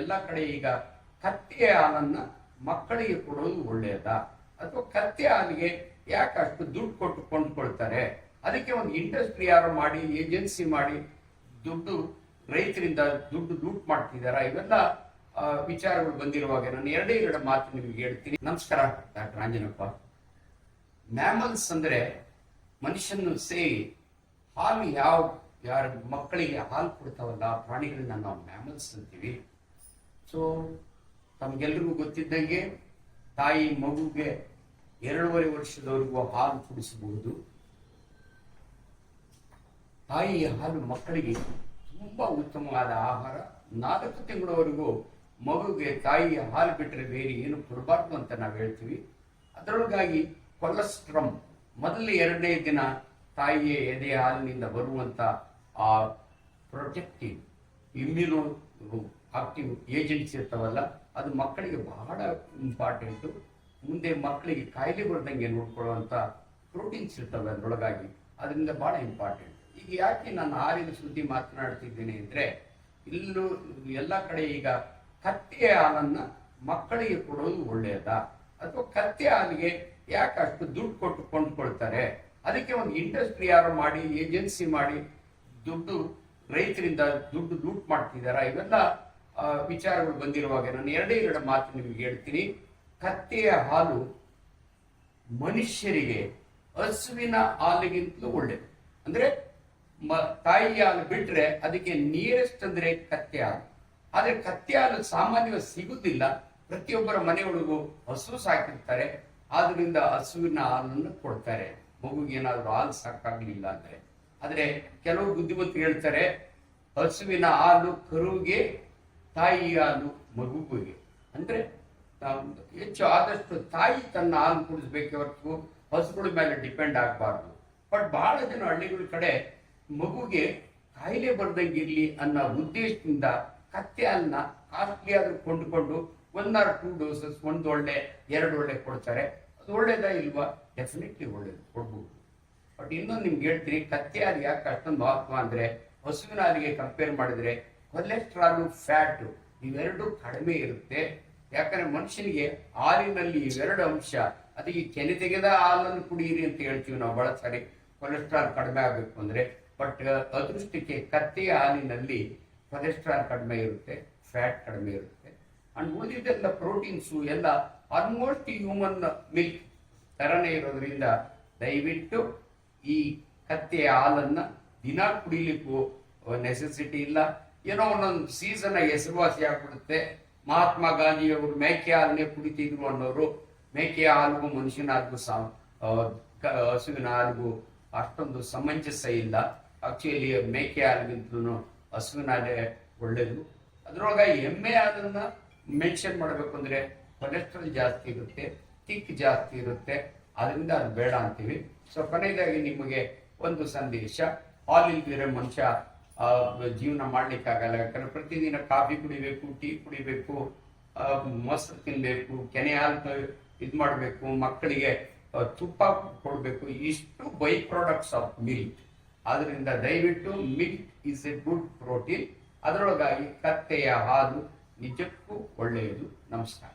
ಎಲ್ಲ ಕಡೆ ಈಗ ಕತ್ತೆಯ ಹಾಲನ್ನ ಮಕ್ಕಳಿಗೆ ಕೊಡೋದು ಒಳ್ಳೆಯದಾ? ಅಥವಾ ಕತ್ತೆ ಹಾಲಿಗೆ ಯಾಕೆ ಅಷ್ಟು ದುಡ್ಡು ಕೊಟ್ಟು ಕೊಂಡ್ಕೊಳ್ತಾರೆ? ಅದಕ್ಕೆ ಒಂದು ಇಂಡಸ್ಟ್ರಿ ಯಾರು ಮಾಡಿ, ಏಜೆನ್ಸಿ ಮಾಡಿ ದುಡ್ಡು ರೈತರಿಂದ ದುಡ್ಡು ಲೂಟ್ ಮಾಡ್ತಿದಾರ ಇವೆಲ್ಲ ವಿಚಾರಗಳು ಬಂದಿರುವಾಗ ನಾನು ಎರಡೇ ಎರಡು ಮಾತು ನಿಮಗೆ ಹೇಳ್ತೀನಿ. ನಮಸ್ಕಾರ, ಡಾಕ್ಟರ್ ಆಂಜನಪ್ಪ. ಮ್ಯಾಮಲ್ಸ್ ಅಂದ್ರೆ ಮನುಷ್ಯನ ಸೇರಿ ಹಾಲು ಯಾವ, ಯಾರ ಮಕ್ಕಳಿಗೆ ಹಾಲು ಕೊಡ್ತಾವಲ್ಲ, ಪ್ರಾಣಿಗಳನ್ನ ನಾವು ಮ್ಯಾಮಲ್ಸ್ ಅಂತೀವಿ. ಸೊ ತಮಗೆಲ್ರಿಗೂ ಗೊತ್ತಿದ್ದಂಗೆ ತಾಯಿ ಮಗುಗೆ ಎರಡೂವರೆ ವರ್ಷದವರೆಗೂ ಹಾಲು ಕುಡಿಸಬಹುದು. ತಾಯಿಯ ಹಾಲು ಮಕ್ಕಳಿಗೆ ತುಂಬಾ ಉತ್ತಮವಾದ ಆಹಾರ. ನಾಲ್ಕು ತಿಂಗಳವರೆಗೂ ಮಗುಗೆ ತಾಯಿಯ ಹಾಲು ಬಿಟ್ಟರೆ ಬೇರೆ ಏನು ಕೊಡಬಾರ್ದು ಅಂತ ನಾವು ಹೇಳ್ತೀವಿ. ಅದರೊಳಗಾಗಿ ಕೊಲೆಸ್ಟ್ರಮ್ ಮೊದಲ ಎರಡನೇ ದಿನ ತಾಯಿಯ ಎದೆ ಹಾಲಿನಿಂದ ಬರುವಂತ ಆ ಪ್ರೊಟೆಕ್ಟಿವ್ ಇಮ್ಯುನೋ ಆಕ್ಟಿವ್ ಏಜೆಂಟ್ಸ್ ಇರ್ತಾವಲ್ಲ, ಅದು ಮಕ್ಕಳಿಗೆ ಬಹಳ ಇಂಪಾರ್ಟೆಂಟು ಮುಂದೆ ಮಕ್ಕಳಿಗೆ ಕಾಯಿಲೆ ಬರ್ದಂಗೆ ನೋಡ್ಕೊಳ್ಳುವಂಥ ಪ್ರೋಟೀನ್ಸ್ ಇರ್ತವೆ ಅದರೊಳಗಾಗಿ ಅದರಿಂದ ಬಹಳ ಇಂಪಾರ್ಟೆಂಟ್ ಈಗ ಯಾಕೆ ನಾನು ಹಾಲಿನ ಸುದ್ದಿ ಮಾತನಾಡ್ತಿದ್ದೇನೆ ಅಂದರೆ, ಇಲ್ಲೂ ಎಲ್ಲ ಕಡೆ ಈಗ ಕತ್ತೆಯ ಹಾಲನ್ನು ಮಕ್ಕಳಿಗೆ ಕೊಡೋದು ಒಳ್ಳೆಯದಾ ಅಥವಾ ಕತ್ತೆ ಹಾಲಿಗೆ ಯಾಕೆ ಅಷ್ಟು ದುಡ್ಡು ಕೊಟ್ಟು ಕೊಂಡ್ಕೊಳ್ತಾರೆ? ಅದಕ್ಕೆ ಒಂದು ಇಂಡಸ್ಟ್ರಿ ಯಾರು ಮಾಡಿ ಏಜೆನ್ಸಿ ಮಾಡಿ ದುಡ್ಡು ರೈತರಿಂದ ದುಡ್ಡು ಲೂಟ್ ಮಾಡ್ತಿದ್ದಾರಾ? ಇವೆಲ್ಲ ವಿಚಾರಗಳು ಬಂದಿರುವಾಗ ನಾನು ಎರಡೇ ಎರಡು ಮಾತು ನಿಮಗೆ ಹೇಳ್ತೀನಿ. ಕತ್ತೆಯ ಹಾಲು ಮನುಷ್ಯರಿಗೆ ಹಸುವಿನ ಹಾಲಿಗಿಂತಲೂ ಒಳ್ಳೇದು. ಅಂದ್ರೆ ತಾಯಿಯ ತಾಯಿ ಹಾಲು ಬಿಟ್ರೆ ಅದಕ್ಕೆ ನಿಯರೆಸ್ಟ್ ಅಂದ್ರೆ ಕತ್ತೆ ಹಾಲು. ಆದ್ರೆ ಕತ್ತೆ ಹಾಲು ಸಾಮಾನ್ಯವಾಗಿ ಸಿಗುದಿಲ್ಲ. ಪ್ರತಿಯೊಬ್ಬರ ಮನೆಯೊಳಗೂ ಹಸು ಸಾಕಿರ್ತಾರೆ. ಆದ್ರಿಂದ ಹಸುವಿನ ಹಾಲನ್ನು ಕೊಡ್ತಾರೆ. ಮಗುಗೆ ಏನಾದ್ರು ಹಾಲು ಸಾಕಾಗ್ಲಿಲ್ಲ ಅಂದ್ರೆ. ಆದ್ರೆ ಕೆಲವು ಬುದ್ಧಿಮತ್ತು ಹೇಳ್ತಾರೆ, ಹಸುವಿನ ಹಾಲು ಕರುವಿಗೆ ತಾಯಿ ಹಾಲು ಮಗುವಿಗೆ. ಅಂದರೆ ಹೆಚ್ಚು ಆದಷ್ಟು ತಾಯಿ ತನ್ನ ಹಾಲು ಕುಡಿಸ್ಬೇಕೆ ಹೊರತು ಹಸುಗಳ ಮೇಲೆ ಡಿಪೆಂಡ್ ಆಗಬಾರ್ದು. ಬಟ್ ಬಹಳ ಜನ ಹಳ್ಳಿಗಳ ಕಡೆ ಮಗುಗೆ ಕಾಯಿಲೆ ಬರ್ದಂಗಿರಲಿ ಅನ್ನೋ ಉದ್ದೇಶದಿಂದ ಕತ್ತೆ ಹಾಲನ್ನ ಕಾಸ್ಟ್ಲಿ ಆದರೂ ಕೊಂಡುಕೊಂಡು ಒನ್ ಟೂ ಡೋಸಸ್ ಒಂದು ಒಳ್ಳೆ ಎರಡು ಒಳ್ಳೆ ಕೊಡ್ತಾರೆ. ಅದು ಒಳ್ಳೇದಾ ಇಲ್ವಾ? ಡೆಫಿನೆಟ್ಲಿ ಒಳ್ಳೇದು, ಕೊಡ್ಬೋದು. ಬಟ್ ಇನ್ನೊಂದು ನಿಮ್ಗೆ ಹೇಳ್ತೀನಿ ಕತ್ತೆ ಹಾಲಿಗೆ ಯಾಕೆ ಅಷ್ಟೊಂದು ಮಹತ್ವ ಅಂದ್ರೆ ಹಸುವಿನ ಹಾಲಿಗೆ ಕಂಪೇರ್ ಮಾಡಿದ್ರೆ ಕೊಲೆಸ್ಟ್ರಾಲು ಫ್ಯಾಟ್ ಇವೆರಡು ಕಡಿಮೆ ಇರುತ್ತೆ. ಯಾಕಂದ್ರೆ ಮನುಷ್ಯನಿಗೆ ಹಾಲಿನಲ್ಲಿ ಇವೆರಡು ಅಂಶ. ಅದಕ್ಕೆ ಕೆನೆ ತೆಗೆದ ಹಾಲನ್ನು ಕುಡಿಯಿರಿ ಅಂತ ಹೇಳ್ತೀವಿ ನಾವು ಬಹಳ ಸಾರಿ ಕೊಲೆಸ್ಟ್ರಾಲ್ ಕಡಿಮೆ ಆಗಬೇಕು ಅಂದ್ರೆ. ಬಟ್ ಅದೃಷ್ಟಕ್ಕೆ ಕತ್ತೆಯ ಹಾಲಿನಲ್ಲಿ ಕೊಲೆಸ್ಟ್ರಾಲ್ ಕಡಿಮೆ ಇರುತ್ತೆ ಫ್ಯಾಟ್ ಕಡಿಮೆ ಇರುತ್ತೆ. ಅಂಡ್ ಉಳಿದಿದ್ದೆಲ್ಲ ಪ್ರೋಟೀನ್ಸು ಎಲ್ಲ ಆಲ್ಮೋಸ್ಟ್ ಹ್ಯೂಮನ್ ಮಿಲ್ಕ್ ತರನೇ ಇರೋದ್ರಿಂದ ದಯವಿಟ್ಟು ಈ ಕತ್ತೆಯ ಹಾಲನ್ನ ದಿನ ಕುಡಿಲಿಕ್ಕೂ ನೆಸೆಸಿಟಿ ಇಲ್ಲ. ಏನೋ ಒಂದೊಂದು ಸೀಸನ್ ಹೆಸರುವಾಸಿ ಆಗ್ಬಿಡುತ್ತೆ. ಮಹಾತ್ಮ ಗಾಂಧಿಯವರು ಮೇಕೆ ಹಾಲನ್ನೇ ಕುಡಿತಿದ್ರು ಅನ್ನೋರು, ಮೇಕೆ ಹಾಲಿಗೂ ಮನುಷ್ಯನ ಹಾಲಿಗೂ ಕ- ಹಸುವಿನ ಹಾಲಿಗೂ ಅಷ್ಟೊಂದು ಸಮಂಜಸ ಇಲ್ಲ. ಆಕ್ಚುಲಿ ಮೇಕೆ ಹಾಲಿಗಿಂತಲೂ ಹಸುವಿನ ಹಾಲೇ ಒಳ್ಳೇದು. ಅದ್ರೊಳಗೆ ಎಮ್ಮೆ ಹಾಲನ್ನು ಮೆನ್ಷನ್ ಮಾಡಬೇಕು ಅಂದ್ರೆ ಕೊಲೆಸ್ಟ್ರಾಲ್ ಜಾಸ್ತಿ ಇರುತ್ತೆ ತಿಕ್ ಜಾಸ್ತಿ ಇರುತ್ತೆ. ಅದರಿಂದ ಅದು ಬೇಡ ಅಂತೀವಿ. ಸೊ ಕೊನೆಯದಾಗಿ ನಿಮಗೆ ಒಂದು ಸಂದೇಶ. ಹಾಲ್ ಇಲ್ದಿದ್ರೆ ಮನುಷ್ಯ ಜೀವನ ಮಾಡ್ಲಿಕ್ಕಾಗಲ್ಲ ಯಾಕಂದ್ರೆ ಪ್ರತಿದಿನ ಕಾಫಿ ಕುಡಿಬೇಕು, ಟೀ ಕುಡಿಬೇಕು ಮೊಸರು ತಿನ್ಬೇಕು, ಕೆನೆ ಹಾಲು ಇದು ಮಾಡಬೇಕು, ಮಕ್ಕಳಿಗೆ ತುಪ್ಪ ಕೊಡಬೇಕು. ಇಷ್ಟು ಬೈ ಪ್ರಾಡಕ್ಟ್ಸ್ ಆಫ್ ಮಿಲ್ಕ್ ಅದರಿಂದ ದಯವಿಟ್ಟು milk is a good protein ಅದರೊಳಗಾಗಿ ಕತ್ತೆಯ ಹಾಲು ನಿಜಕ್ಕೂ ಒಳ್ಳೆಯದು. ನಮಸ್ಕಾರ.